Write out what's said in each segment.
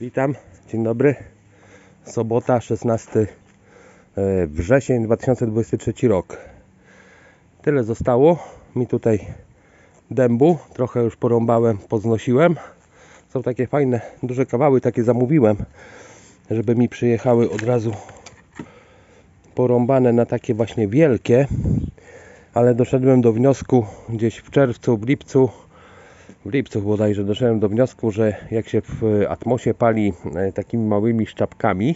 Witam, dzień dobry. Sobota, 16 e, wrzesień 2023 rok. Tyle zostało mi tutaj dębu. Trochę już porąbałem, poznosiłem. Są takie fajne, duże kawały, takie zamówiłem, żeby mi przyjechały od razu porąbane na takie właśnie wielkie. Ale doszedłem do wniosku gdzieś w czerwcu, w lipcu, w lipcu bodajże doszedłem do wniosku, że jak się w atmosie pali e, takimi małymi szczapkami,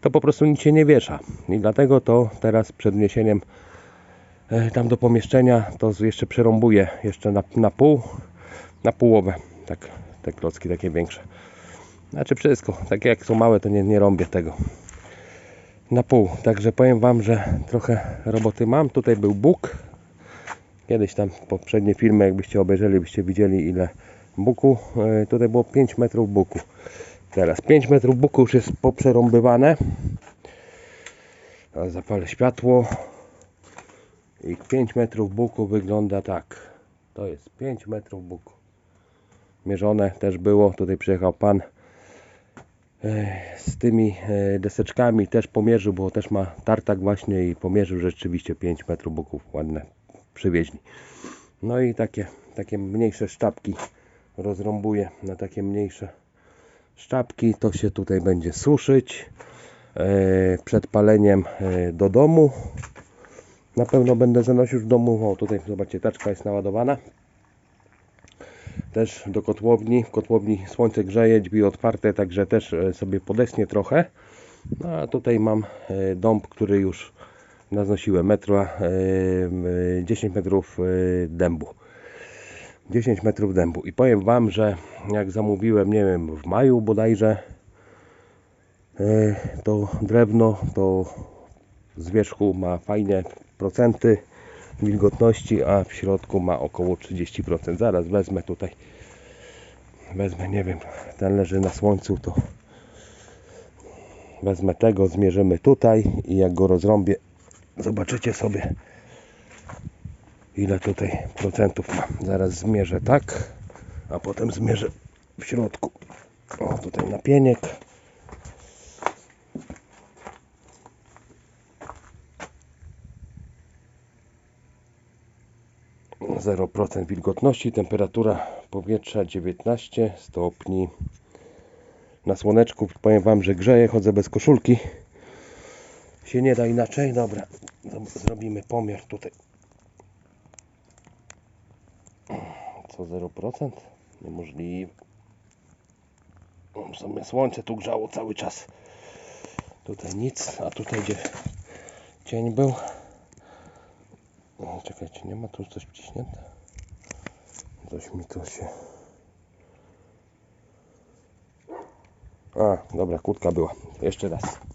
to po prostu nic się nie wiesza. I dlatego to teraz przed wniesieniem e, tam do pomieszczenia to jeszcze przerąbuję jeszcze na, na pół, na połowę. Tak, te klocki takie większe. Znaczy wszystko, takie jak są małe to nie, nie rąbię tego. Na pół. Także powiem Wam, że trochę roboty mam. Tutaj był Bóg, Kiedyś tam poprzednie filmy, jakbyście obejrzeli, byście widzieli ile buku. E, Tutaj było 5 metrów buku. Teraz 5 metrów buku już jest poprzerąbywane. Teraz zapalę światło. I 5 metrów buku wygląda tak. To jest 5 metrów buku. Mierzone też było. Tutaj przyjechał pan e, z tymi e, deseczkami. Też pomierzył, bo też ma tartak właśnie i pomierzył rzeczywiście 5 metrów buków. Ładne przywieźli. No i takie, takie mniejsze sztabki rozrąbuję na takie mniejsze sztabki. To się tutaj będzie suszyć e, przed paleniem e, do domu. Na pewno będę zanosił do domu. O, tutaj zobaczcie, taczka jest naładowana. Też do kotłowni. W kotłowni słońce grzeje, drzwi otwarte, także też e, sobie podesnie trochę. No a tutaj mam dąb, który już naznosiłem metra, e, e, 10 metrów e, dębu. 10 metrów dębu. I powiem Wam, że jak zamówiłem, nie wiem, w maju bodajże, e, to drewno, to z wierzchu ma fajne procenty wilgotności, a w środku ma około 30%. Zaraz wezmę tutaj, wezmę, nie wiem, ten leży na słońcu, to wezmę tego, zmierzymy tutaj i jak go rozrąbię, Zobaczycie sobie ile tutaj procentów ma. Zaraz zmierzę tak, a potem zmierzę w środku. O, tutaj napieniek. Zero procent wilgotności, temperatura powietrza 19 stopni. Na słoneczku powiem Wam, że grzeje, chodzę bez koszulki się nie da inaczej. Dobra, zrobimy pomiar tutaj. Co 0%? Niemożliwe. W sumie słońce tu grzało cały czas. Tutaj nic, a tutaj gdzie cień był. Czekajcie, nie ma tu coś wciśnięte? Coś mi to się... A, dobra, kłódka była. Jeszcze raz.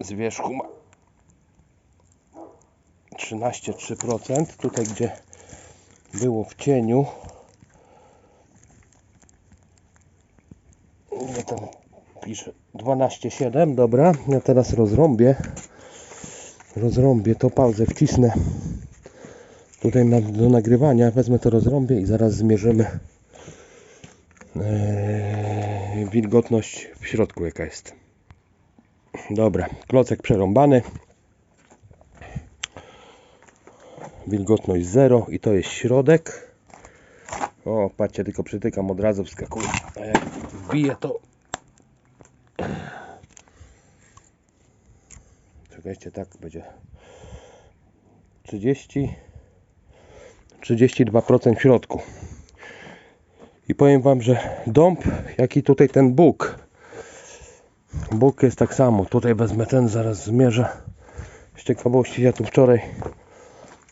Z wierzchu ma 13,3%. Tutaj, gdzie było w cieniu, ile tam pisze 12,7. Dobra, ja teraz rozrąbię. Rozrąbię to, pauzę wcisnę tutaj na, do nagrywania. Wezmę to, rozrąbię i zaraz zmierzymy eee, wilgotność w środku, jaka jest. Dobra, klocek przerąbany. Wilgotność 0 i to jest środek. O, patrzcie, tylko przytykam od razu wskakuje. A jak wbiję to. Czekajcie, tak będzie 30 32% w środku. I powiem Wam, że dąb, jaki tutaj ten Bóg, Bóg jest tak samo. Tutaj wezmę ten, zaraz zmierzę. Z ciekawości, ja tu wczoraj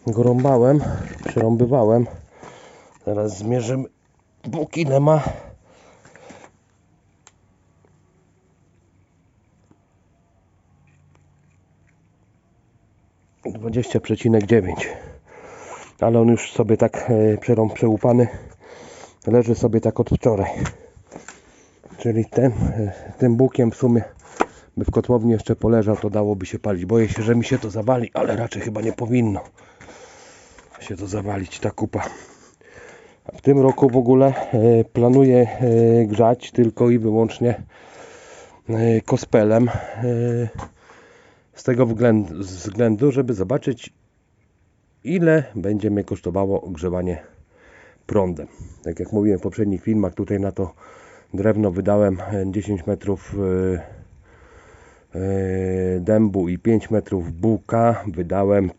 go rąbałem, przerąbywałem. Teraz zmierzymy. Bóg ile ma. Dwadzieścia przecinek dziewięć. Ale on już sobie tak e, przerąb przełupany leży sobie tak od wczoraj. Czyli e, tym bukiem w sumie by w kotłowni jeszcze poleżał, to dałoby się palić. Boję się, że mi się to zawali, ale raczej chyba nie powinno się to zawalić, ta kupa. W tym roku w ogóle e, planuję e, grzać tylko i wyłącznie e, kospelem. Z tego względu, żeby zobaczyć ile będzie mnie kosztowało ogrzewanie prądem. Tak jak mówiłem w poprzednich filmach, tutaj na to drewno wydałem e, 10 metrów e, e, dębu i 5 metrów buka. Wydałem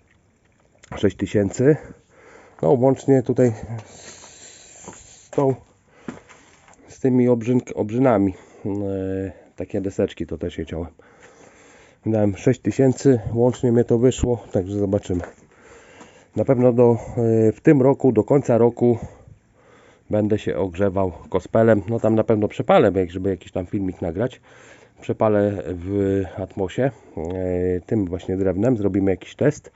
6000. No łącznie tutaj z tą z tymi obrzyn, obrzynami e, takie deseczki to też je ciąłem. Wydałem 6000, łącznie mnie to wyszło, także zobaczymy. Na pewno do, e, w tym roku, do końca roku będę się ogrzewał kospelem. No tam na pewno przepalę, żeby jakiś tam filmik nagrać. Przepalę w Atmosie e, tym właśnie drewnem. Zrobimy jakiś test,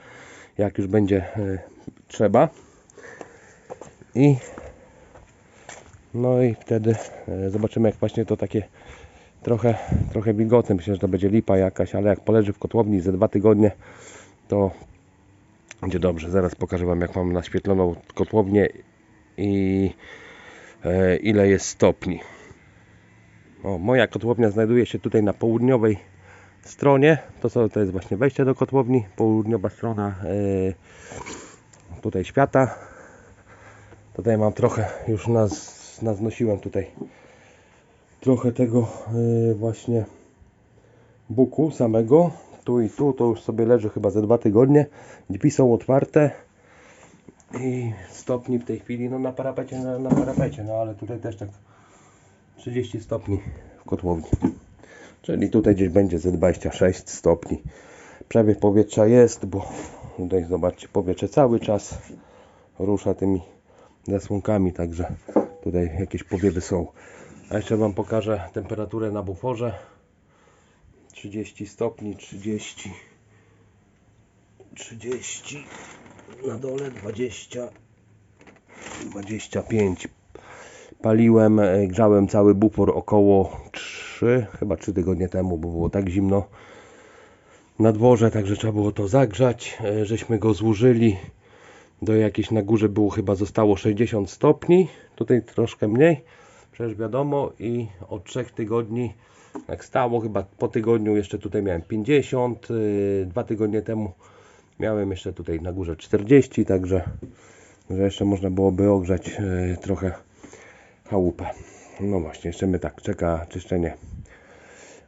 jak już będzie e, trzeba. I no i wtedy e, zobaczymy jak właśnie to takie trochę, trochę wilgotne. Myślę, że to będzie lipa jakaś, ale jak poleży w kotłowni za dwa tygodnie, to będzie dobrze. Zaraz pokażę Wam jak mam naświetloną kotłownię i e, ile jest stopni. O, moja kotłownia znajduje się tutaj na południowej stronie. To, co, to jest właśnie wejście do kotłowni. Południowa strona e, tutaj świata. Tutaj mam trochę, już nas, naznosiłem tutaj trochę tego e, właśnie buku samego. Tu i tu, to już sobie leży chyba ze dwa tygodnie. Drzwi są otwarte i stopni w tej chwili, no na parapecie, na, na parapecie, no ale tutaj też tak 30 stopni w kotłowni. Czyli tutaj gdzieś będzie ze 26 stopni. Przewiew powietrza jest, bo tutaj zobaczcie, powietrze cały czas rusza tymi zasłonkami, także tutaj jakieś powiewy są. A jeszcze Wam pokażę temperaturę na buforze. 30 stopni, 30 30 na dole 20 25 paliłem, e, grzałem cały bufor około 3 chyba 3 tygodnie temu, bo było tak zimno na dworze, także trzeba było to zagrzać, e, żeśmy go złożyli. Do jakiejś na górze było chyba zostało 60 stopni, tutaj troszkę mniej przecież wiadomo i od 3 tygodni jak stało, chyba po tygodniu jeszcze tutaj miałem 50, yy, dwa tygodnie temu miałem jeszcze tutaj na górze 40, także że jeszcze można byłoby ogrzać yy, trochę chałupę. No właśnie, jeszcze mnie tak czeka czyszczenie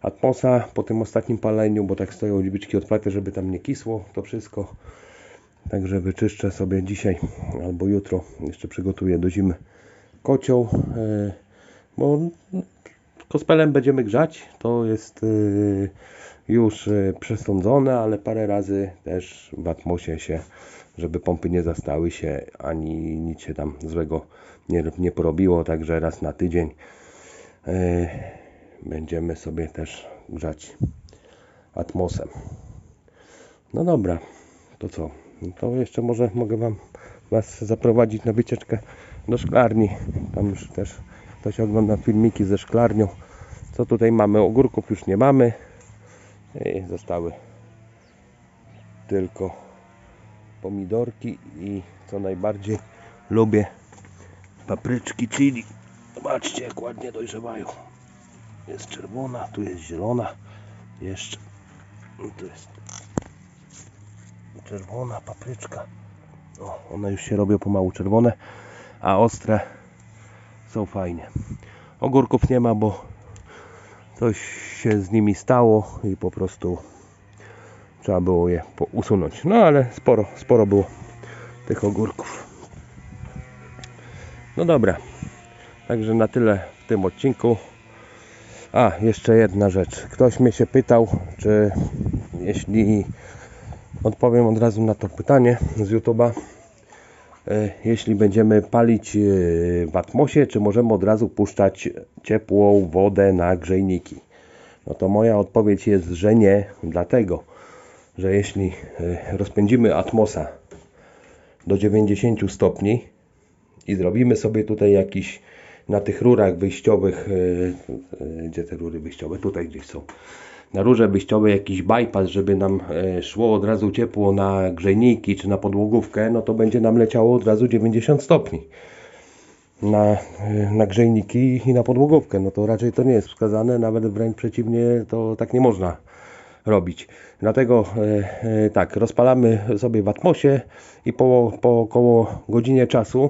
atmosa po tym ostatnim paleniu, bo tak stoją drzwiczki otwarte, żeby tam nie kisło to wszystko. Także wyczyszczę sobie dzisiaj albo jutro, jeszcze przygotuję do zimy kocioł, yy, bo kospelem będziemy grzać. To jest y, już y, przesądzone, ale parę razy też w atmosie się, żeby pompy nie zastały się, ani nic się tam złego nie, nie porobiło. Także raz na tydzień y, będziemy sobie też grzać atmosem. No dobra, to co? No To jeszcze może mogę Wam Was zaprowadzić na wycieczkę do szklarni. Tam już też ktoś ogląda filmiki ze szklarnią. Co tutaj mamy? Ogórków już nie mamy. I zostały tylko pomidorki i co najbardziej lubię papryczki chili. Zobaczcie jak ładnie dojrzewają. Jest czerwona, tu jest zielona. Jeszcze tu jest czerwona papryczka. O, one już się robią pomału czerwone, a ostre są fajnie. Ogórków nie ma, bo coś się z nimi stało i po prostu trzeba było je usunąć. No ale sporo, sporo było tych ogórków. No dobra, także na tyle w tym odcinku. A, jeszcze jedna rzecz. Ktoś mnie się pytał, czy jeśli odpowiem od razu na to pytanie z YouTube'a, jeśli będziemy palić e, w atmosie, czy możemy od razu puszczać ciepłą wodę na grzejniki? No to moja odpowiedź jest, że nie, dlatego, że jeśli e, rozpędzimy atmosa do 90 stopni i zrobimy sobie tutaj jakiś na tych rurach wyjściowych, e, e, gdzie te rury wyjściowe, tutaj gdzieś są, na rurze wyjściowej jakiś bypass, żeby nam e, szło od razu ciepło na grzejniki czy na podłogówkę, no to będzie nam leciało od razu 90 stopni. na, y, na grzejniki i na podłogówkę. No to raczej to nie jest wskazane, nawet wręcz przeciwnie, to tak nie można robić. Dlatego e, e, tak, rozpalamy sobie w atmosie i po, po około godzinie czasu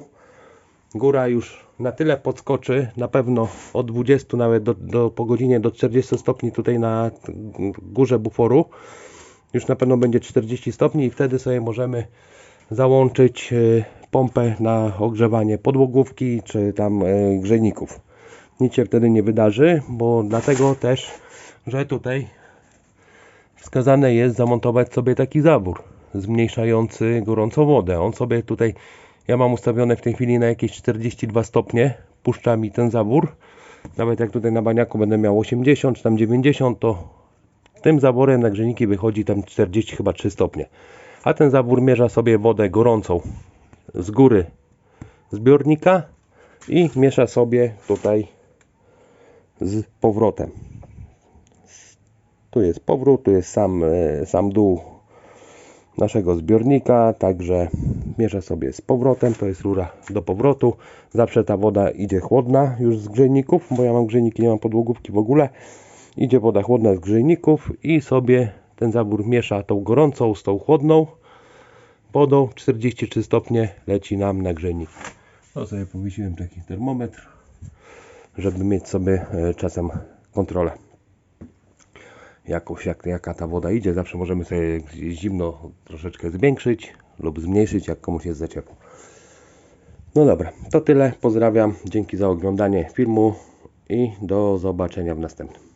góra już na tyle podskoczy, na pewno od 20 nawet do, do, po godzinie do 40 stopni tutaj na górze buforu. Już na pewno będzie 40 stopni i wtedy sobie możemy załączyć e, pompę na ogrzewanie podłogówki czy tam e, grzejników. Nic się wtedy nie wydarzy, bo dlatego też, że tutaj wskazane jest zamontować sobie taki zabór zmniejszający gorącą wodę. On sobie tutaj, ja mam ustawione w tej chwili na jakieś 42 stopnie, puszcza mi ten zabór. Nawet jak tutaj na baniaku będę miał 80 czy tam 90, to tym zaworem na grzejniki wychodzi tam 40 chyba 3 stopnie. A ten zabór mierza sobie wodę gorącą z góry zbiornika i miesza sobie tutaj z powrotem. Tu jest powrót, tu jest sam, e, sam dół naszego zbiornika, także mierzę sobie z powrotem, to jest rura do powrotu. Zawsze ta woda idzie chłodna już z grzejników, bo ja mam grzejniki, nie mam podłogówki w ogóle. Idzie woda chłodna z grzejników i sobie ten zabór miesza tą gorącą z tą chłodną wodą. 43 stopnie leci nam na grzejnik. To sobie powiesiłem taki termometr, żeby mieć sobie e, czasem kontrolę jakąś, jak, jaka ta woda idzie. Zawsze możemy sobie zimno troszeczkę zwiększyć lub zmniejszyć, jak komuś jest za ciepło. No dobra, to tyle. Pozdrawiam. Dzięki za oglądanie filmu i do zobaczenia w następnym.